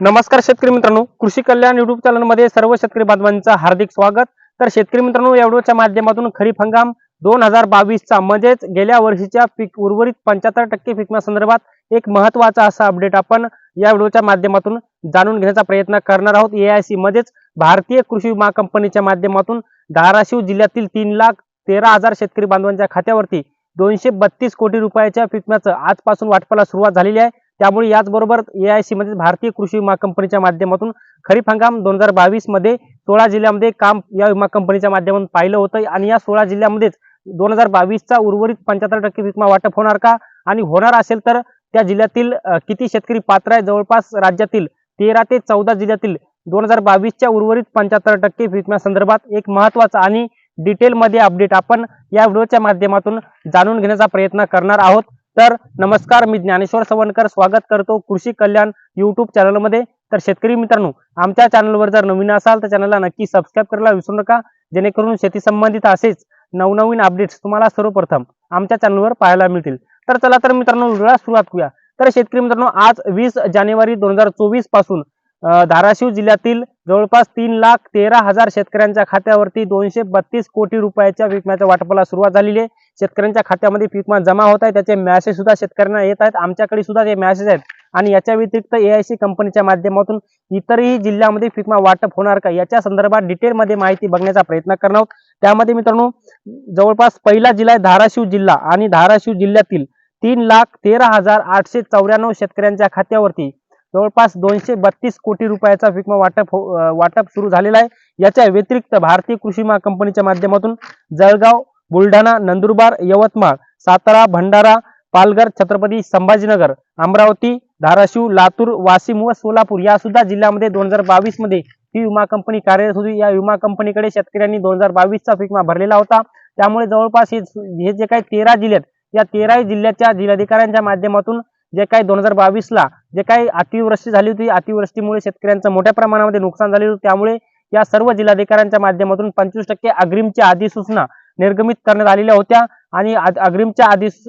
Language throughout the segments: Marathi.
नमस्कार शेतकरी मित्रांनो. कृषी कल्याण युट्यूब चॅनलमध्ये सर्व शेतकरी बांधवांचं हार्दिक स्वागत. तर शेतकरी मित्रांनो या व्हिडिओच्या माध्यमातून खरीप हंगाम दोन हजार बावीसचा म्हणजेच गेल्या वर्षीच्या पीक उर्वरित पंच्याहत्तर टक्के पिकण्यासंदर्भात एक महत्त्वाचा असा अपडेट आपण या व्हिडिओच्या माध्यमातून जाणून घेण्याचा प्रयत्न करणार आहोत. एआयसी म्हणजेच भारतीय कृषी विमा कंपनीच्या माध्यमातून धाराशिव जिल्ह्यातील तीन लाख तेरा हजार शेतकरी बांधवांच्या खात्यावरती दोनशे बत्तीस कोटी रुपयाच्या पिकण्याचं आजपासून वाटपाला सुरुवात झालेली आहे. त्यामुळे याचबरोबर ए आय सी म्हणजे भारतीय कृषी विमा कंपनीच्या माध्यमातून खरीप हंगाम दोन हजार बावीसमध्ये सोळा जिल्ह्यामध्ये काम या विमा कंपनीच्या माध्यमातून पाहिलं होतं. आणि या सोळा जिल्ह्यामध्येच दोन हजार बावीसचा उर्वरित पंच्याहत्तर टक्के विमा वाटप होणार का? आणि होणार असेल तर त्या जिल्ह्यातील किती शेतकरी पात्र आहे जवळपास राज्यातील तेरा ते चौदा जिल्ह्यातील दोन हजार बावीसच्या उर्वरित पंच्याहत्तर टक्के विम्यासंदर्भात एक महत्त्वाचा आणि डिटेलमध्ये अपडेट आपण या व्हिडिओच्या माध्यमातून जाणून घेण्याचा प्रयत्न करणार आहोत. तर नमस्कार मी ज्ञानेश्वर सवणकर स्वागत करतो कृषी कल्याण युट्यूब चॅनलमध्ये तर शेतकरी मित्रांनो आमच्या चॅनलवर जर नवीन असाल तर चॅनलला नक्की सबस्क्राईब करायला विसरू नका. जेणेकरून शेती संबंधित असेच नवनवीन अपडेट्स तुम्हाला सर्वप्रथम आमच्या चॅनलवर पाहायला मिळतील. तर चला तर मित्रांनो व्हिडिओला सुरुवात करूया. तर शेतकरी मित्रांनो आज वीस जानेवारी दोन हजार चोवीसपासून धाराशिव जिल्ह्यातील जवळपास तीन लाख तेरा हजार शेतकऱ्यांच्या खात्यावरती दोनशे बत्तीस कोटी रुपयाच्या विकम्याच्या वाटपाला सुरुवात झालेली आहे. शेतकऱ्यांच्या खात्यामध्ये विमा जमा होत आहे. त्याचे मॅसेज सुद्धा शेतकऱ्यांना येत आहेत. आमच्याकडे सुद्धा ते मॅसेज आहेत. आणि याच्या व्यतिरिक्त एआयसी कंपनीच्या माध्यमातून इतरही जिल्ह्यामध्ये फिकमा वाटप होणार का याच्या संदर्भात डिटेलमध्ये माहिती बघण्याचा प्रयत्न करणार आहोत. त्यामध्ये मित्रांनो जवळपास पहिला जिल्हा आहे धाराशिव जिल्हा. आणि धाराशिव जिल्ह्यातील तीन लाख तेरा हजार आठशे चौऱ्याण्णव शेतकऱ्यांच्या खात्यावरती जवळपास दोनशे बत्तीस कोटी रुपयाचा विमा वाटप हो- वाटप सुरू झालेला आहे. याच्या व्यतिरिक्त भारतीय कृषी विमा कंपनीच्या माध्यमातून जळगाव बुलढाणा नंदुरबार यवतमाळ सातारा भंडारा पालघर छत्रपती संभाजीनगर अमरावती धाराशिव लातूर वाशिम व सोलापूर या सुद्धा जिल्ह्यामध्ये दोन हजार बावीसमध्ये ही विमा कंपनी कार्यरत होती. या विमा कंपनीकडे शेतकऱ्यांनी दोन हजार बावीसचा विमा भरलेला होता. त्यामुळे जवळपास हे हे जे काही तेरा जिल्हे आहेत या तेराही जिल्ह्याच्या जिल्हाधिकाऱ्यांच्या माध्यमातून जे काही दोन हजार बावीसला जे काही अतिवृष्टी झाली होती अतिवृष्टीमुळे शेतकऱ्यांचं मोठ्या प्रमाणामध्ये नुकसान झाले होते. त्यामुळे या सर्व जिल्हाधिकाऱ्यांच्या माध्यमातून पंचवीस टक्के अग्रिमच्या अधिसूचना निर्गमित करण्यात आलेल्या होत्या. आणि अग्रिमच्या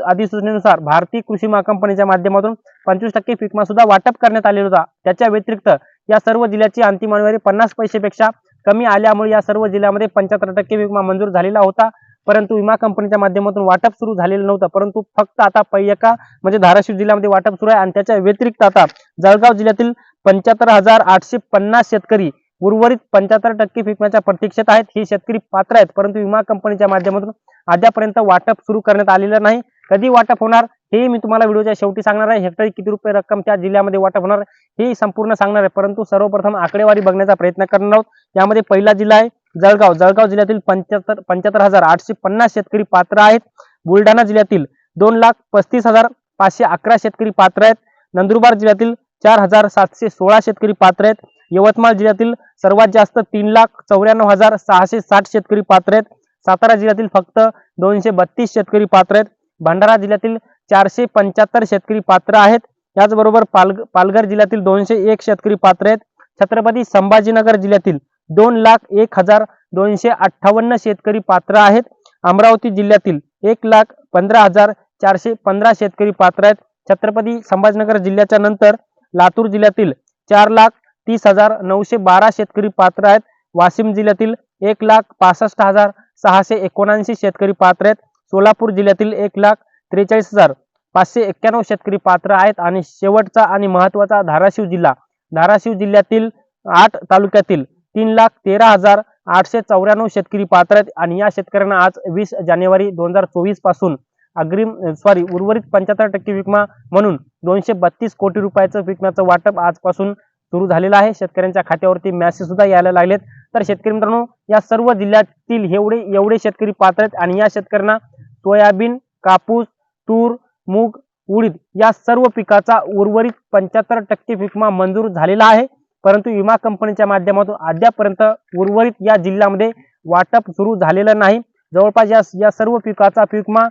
अधिसूचनेनुसार भारतीय कृषी विमा कंपनीच्या माध्यमातून पंचवीस टक्के फिकमा सुद्धा वाटप करण्यात आलेला होता. त्याच्या व्यतिरिक्त या सर्व जिल्ह्याची अंतिम आणवारी पन्नास पैसेपेक्षा कमी आल्यामुळे या सर्व जिल्ह्यामध्ये पंच्याहत्तर टक्के विमा मंजूर झालेला होता. परंतु विमा कंपनीच्या माध्यमातून वाटप सुरू झालेलं नव्हतं. परंतु फक्त आता पहियका म्हणजे धाराशिव जिल्ह्यामध्ये वाटप सुरू आहे आणि त्याच्या व्यतिरिक्त आता जळगाव जिल्ह्यातील पंच्याहत्तर हजार आठशे पन्नास शेतकरी उर्वरित पंच्याहत्तर टक्के पिकण्याच्या प्रतीक्षेत आहेत. हे शेतकरी पात्र आहेत. परंतु विमा कंपनीच्या माध्यमातून अद्यापर्यंत वाटप सुरू करण्यात आलेलं नाही. कधी वाटप होणार हे मी तुम्हाला व्हिडिओच्या शेवटी सांगणार आहे. हेक्टरी किती रुपये रक्कम त्या जिल्ह्यामध्ये वाटप होणार हे संपूर्ण सांगणार आहे. परंतु सर्वप्रथम आकडेवारी बघण्याचा प्रयत्न करणार आहोत. यामध्ये पहिला जिल्हा आहे. जळगाव जळगाव जिल्ह्यातील पंच्याहत्तर पंच्याहत्तर हजार आठशे पन्नास शेतकरी पात्र आहेत. बुलढाणा जिल्ह्यातील दोन लाख पस्तीस हजार पाचशे अकरा शेतकरी पात्र आहेत. नंदुरबार जिल्ह्यातील चार हजार सातशे सोळा शेतकरी पात्र आहेत. यवतमाळ जिल्ह्यातील सर्वात जास्त तीन लाख चौऱ्याण्णव हजार सहाशे साठ शेतकरी पात्र आहेत. सातारा जिल्ह्यातील फक्त दोनशे बत्तीस शेतकरी पात्र आहेत. भंडारा जिल्ह्यातील चारशे पंच्याहत्तर शेतकरी पात्र आहेत. याचबरोबर पालघ पालघर जिल्ह्यातील दोनशे एक शेतकरी पात्र आहेत. छत्रपती संभाजीनगर जिल्ह्यातील दोन लाख एक हजार दोनशे अठ्ठावन्न शेतकरी पात्र आहेत. अमरावती जिल्ह्यातील एक लाख पंधरा हजार चारशे पंधरा शेतकरी पात्र आहेत. छत्रपती संभाजीनगर जिल्ह्याच्या नंतर लातूर जिल्ह्यातील चार लाख तीस हजार नऊशे बारा शेतकरी पात्र आहेत. वाशिम जिल्ह्यातील एक लाख पासष्ट हजार सहाशे एकोणऐंशी शेतकरी पात्र आहेत. सोलापूर जिल्ह्यातील एक लाख त्रेचाळीस हजार पाचशे एक्क्याण्णव शेतकरी पात्र आहेत आणि शेवटचा आणि महत्त्वाचा धाराशिव जिल्हा. धाराशिव जिल्ह्यातील आठ तालुक्यातील तीन लाख तेरा हजार आठशे चौऱ्याण्णव शेतकरी पात्र आहेत आणि या शेतकऱ्यांना आज वीस जानेवारी दोन हजार चोवीसपासून अग्रिम सॉरी उर्वरित पंच्याहत्तर टक्के विमा म्हणून दोनशे बत्तीस कोटी रुपयाचं विम्याचं वाटप आजपासून सुरू झालेलं आहे. शेतकऱ्यांच्या खात्यावरती मॅसेज सुद्धा यायला लागलेत. तर शेतकरी मित्रांनो या सर्व जिल्ह्यातील एवढे एवढे शेतकरी पात्र आहेत आणि या शेतकऱ्यांना सोयाबीन कापूस तूर मूग उडीद या सर्व पिकाचा उर्वरित पंच्याहत्तर टक्के विमा मंजूर झालेला आहे. परंतु विमा कंपनीच्या माध्यमातून अद्यापर्यंत उर्वरित या जिल्ह्यामध्ये वाटप सुरू झालेलं नाही. जवळपास या या सर्व पिकाचा पीकमा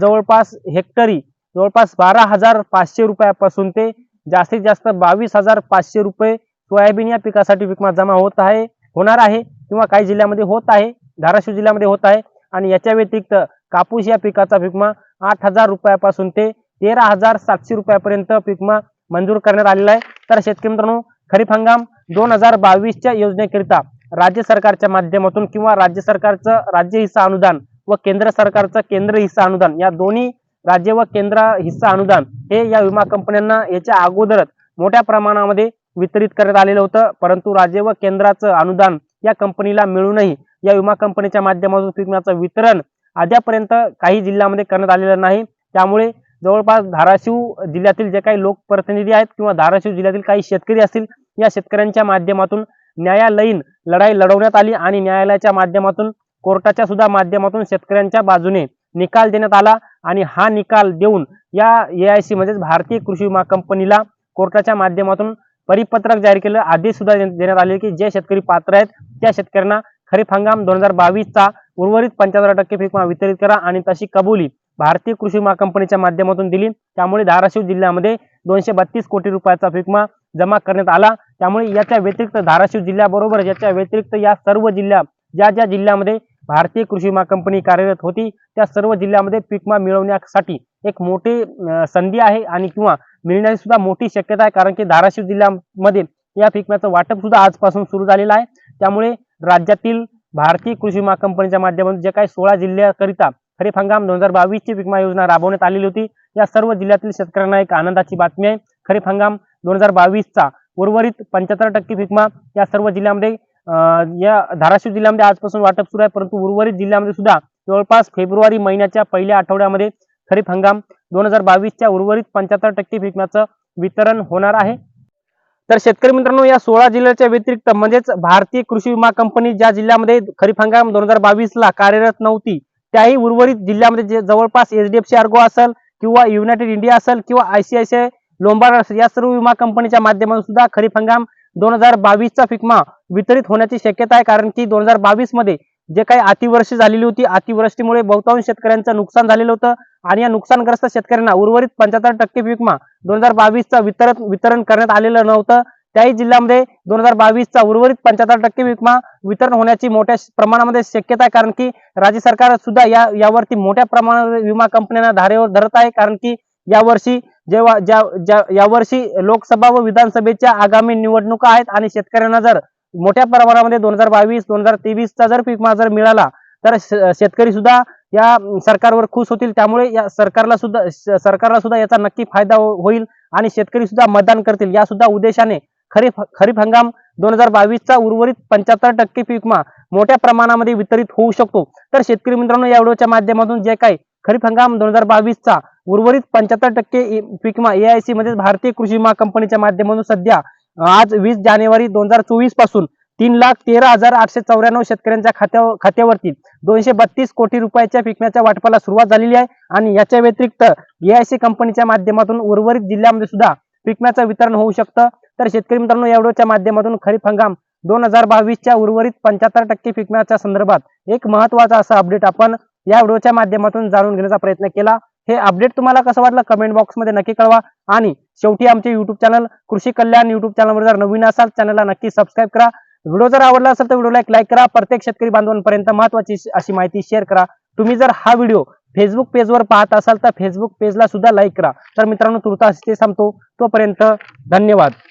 जवळपास हेक्टरी जवळपास बारा हजार पाचशे रुपयापासून ते जास्तीत जास्त बावीस हजार पाचशे रुपये सोयाबीन या पिकासाठी विकमा जमा होत आहे होणार आहे किंवा काही जिल्ह्यामध्ये होत आहे धाराशिव जिल्ह्यामध्ये होत आहे. आणि याच्या व्यतिरिक्त कापूस या पिकाचा विकमा आठ हजार रुपयापासून ते तेरा हजार सातशे रुपयापर्यंत विमा मंजूर करण्यात आलेला आहे. तर शेतकरी मित्रांनो खरीप हंगाम दोन हजार बावीसच्या योजनेकरिता राज्य सरकारच्या माध्यमातून किंवा राज्य सरकारचं राज्य हिस्सा अनुदान व केंद्र सरकारचं केंद्र हिस्सा अनुदान या दोन्ही राज्य व केंद्र हिस्सा अनुदान हे या विमा कंपन्यांना याच्या अगोदरच मोठ्या प्रमाणामध्ये वितरित करण्यात आलेलं होतं. परंतु राज्य व केंद्राचं अनुदान या कंपनीला मिळूनही या विमा कंपनीच्या माध्यमातून पीक विम्याचं वितरण आद्यापर्यंत काही जिल्ह्यामध्ये करण्यात आलेलं नाही. त्यामुळे जवळपास धाराशिव जिल्ह्यातील जे काही लोकप्रतिनिधी आहेत किंवा धाराशिव जिल्ह्यातील काही शेतकरी असतील या शेतकऱ्यांच्या माध्यमातून न्यायालयीन लढाई लढवण्यात आली आणि न्यायालयाच्या माध्यमातून कोर्टाच्या सुद्धा माध्यमातून शेतकऱ्यांच्या बाजूने निकाल देण्यात आला आणि हा निकाल देऊन या ए आय सी म्हणजेच भारतीय कृषी विमा कंपनीला कोर्टाच्या माध्यमातून परिपत्रक जाहीर केलं. आदेश सुद्धा देण्यात आले की जे शेतकरी पात्र आहेत त्या शेतकऱ्यांना खरीप हंगाम दोन हजार बावीसचा उर्वरित पंच्याहत्तर टक्के पीक वितरित करा आणि तशी कबुली भारतीय कृषी विमा कंपनीच्या माध्यमातून दिली. त्यामुळे धाराशिव जिल्ह्यामध्ये दोनशे बत्तीस कोटी रुपयाचा पीक विमा जमा करण्यात आला. त्यामुळे याच्या व्यतिरिक्त धाराशिव जिल्ह्याबरोबर याच्या व्यतिरिक्त या सर्व जिल्ह्या ज्या ज्या जिल्ह्यामध्ये भारतीय कृषी विमा कंपनी कार्यरत होती त्या सर्व जिल्ह्यामध्ये पिकमा मिळवण्यासाठी एक मोठी संधी आहे आणि किंवा मिळण्याची सुद्धा मोठी शक्यता आहे. कारण की धाराशिव जिल्ह्यामध्ये या पिकम्याचं वाटप सुद्धा आजपासून सुरू झालेलं आहे. त्यामुळे राज्यातील भारतीय कृषी विमा कंपनीच्या माध्यमातून जे काही सोळा जिल्ह्याकरिता खरीप हंगाम दोन हजार बावीसची विमा योजना राबवण्यात आलेली होती. या सर्व जिल्ह्यातील शेतकऱ्यांना एक आनंदाची बातमी आहे. खरीप हंगाम दोन हजार बावीसचा उर्वरित पंच्याहत्तर टक्के विकमा या सर्व जिल्ह्यामध्ये अं, या धाराशिव जिल्ह्यामध्ये आजपासून वाटप सुरू आहे. परंतु उर्वरित जिल्ह्यामध्ये सुद्धा जवळपास फेब्रुवारी महिन्याच्या पहिल्या आठवड्यामध्ये खरीप हंगाम दोन हजार बावीसच्या उर्वरित पंच्याहत्तर टक्के विकम्याचं वितरण होणार आहे. तर शेतकरी मित्रांनो या सोळा जिल्ह्याच्या व्यतिरिक्त म्हणजेच भारतीय कृषी विमा कंपनी ज्या जिल्ह्यामध्ये खरीप हंगाम दोन हजार बावीसला कार्यरत नव्हती त्याही उर्वरित जिल्ह्यामध्ये जे जवळपास एचडीएफसी आर्गो असेल किंवा युनायटेड इंडिया असेल किंवा आयसीआयसीआय लोंबार्ड असेल या सर्व विमा कंपनीच्या माध्यमातून सुद्धा खरीप हंगाम दोन हजार बावीसचा फिकमा वितरित होण्याची शक्यता आहे. कारण की दोन हजार बावीसमध्ये जे काही अतिवृष्टी झालेली होती अतिवृष्टीमुळे बहुतांश शेतकऱ्यांचं नुकसान झालेलं होतं आणि या नुकसानग्रस्त शेतकऱ्यांना उर्वरित पंच्याहत्तर टक्के विमा दोन हजार बावीसचा वितरण वितरण करण्यात आलेलं नव्हतं. त्याही जिल्ह्यामध्ये दोन हजार बावीसचा उर्वरित पंच्याहत्तर टक्के विमा वितरण होण्याची मोठ्या प्रमाणामध्ये शक्यता आहे. कारण की राज्य सरकार सुद्धा या यावरती मोठ्या प्रमाणावर विमा कंपन्यांना धारेवर धरत आहे. कारण की यावर्षी जेव्हा ज्या ज्या यावर्षी लोकसभा व विधानसभेच्या आगामी निवडणुका आहेत आणि शेतकऱ्यांना जर मोठ्या प्रमाणामध्ये दोन हजार बावीस दोन हजार तेवीसचा जर पीक विमा जर मिळाला तर श- शेतकरी सुद्धा या सरकारवर खुश होतील. त्यामुळे या सरकारला सुद्धा सरकारला सुद्धा याचा नक्की फायदा हो, होईल आणि शेतकरी सुद्धा मतदान करतील. या सुद्धा उद्देशाने खरीप खरीप हंगाम दोन हजार बावीसचा उर्वरित पंच्याहत्तर टक्के पीक विमा मोठ्या प्रमाणामध्ये वितरित होऊ शकतो. तर शेतकरी मित्रांनो या व्हिडिओच्या माध्यमातून जे काही खरीप हंगाम दोन हजार बावीसचा उर्वरित पंच्याहत्तर टक्के पीक विमा एआयसी म्हणजे भारतीय कृषी विमा कंपनीच्या माध्यमातून सध्या आज वीस जानेवारी दोन हजार चोवीसपासून तीन लाख तेरा हजार आठशे चौऱ्याण्णव शेतकऱ्यांच्या खात्या खात्यावरती दोनशे बत्तीस कोटी रुपयाच्या पिकण्याच्या वाटपाला सुरुवात झालेली आहे. आणि याच्या व्यतिरिक्त एआयसी कंपनीच्या माध्यमातून उर्वरित जिल्ह्यामध्ये सुद्धा पिकण्याचं वितरण होऊ शकतं. तर शेतकरी मित्रांनो एवढ्याच्या माध्यमातून खरीप हंगाम दोन हजार बावीसच्या उर्वरित पंच्याहत्तर टक्के पिकण्याच्या संदर्भात एक महत्त्वाचा असा अपडेट आपण या व्हिडिओच्या माध्यमातून जाणून घेण्याचा प्रयत्न केला. हे अपडेट तुम्हाला कसं वाटलं कमेंट बॉक्समध्ये नक्की कळवा. आणि शेवटी आमचे युट्यूब चॅनल कृषी कल्याण युट्यूब चॅनलवर जर नवीन असाल चॅनलला नक्की सबस्क्राईब करा. व्हिडिओ जर आवडला असेल तर व्हिडिओला एक लाईक करा. प्रत्येक शेतकरी बांधवांपर्यंत महत्वाची अशी माहिती शेअर करा. तुम्ही जर हा व्हिडिओ फेसबुक पेजवर पाहत असाल तर फेसबुक पेजला सुद्धा लाईक करा. तर मित्रांनो तुर्तास ते सांगतो तोपर्यंत धन्यवाद.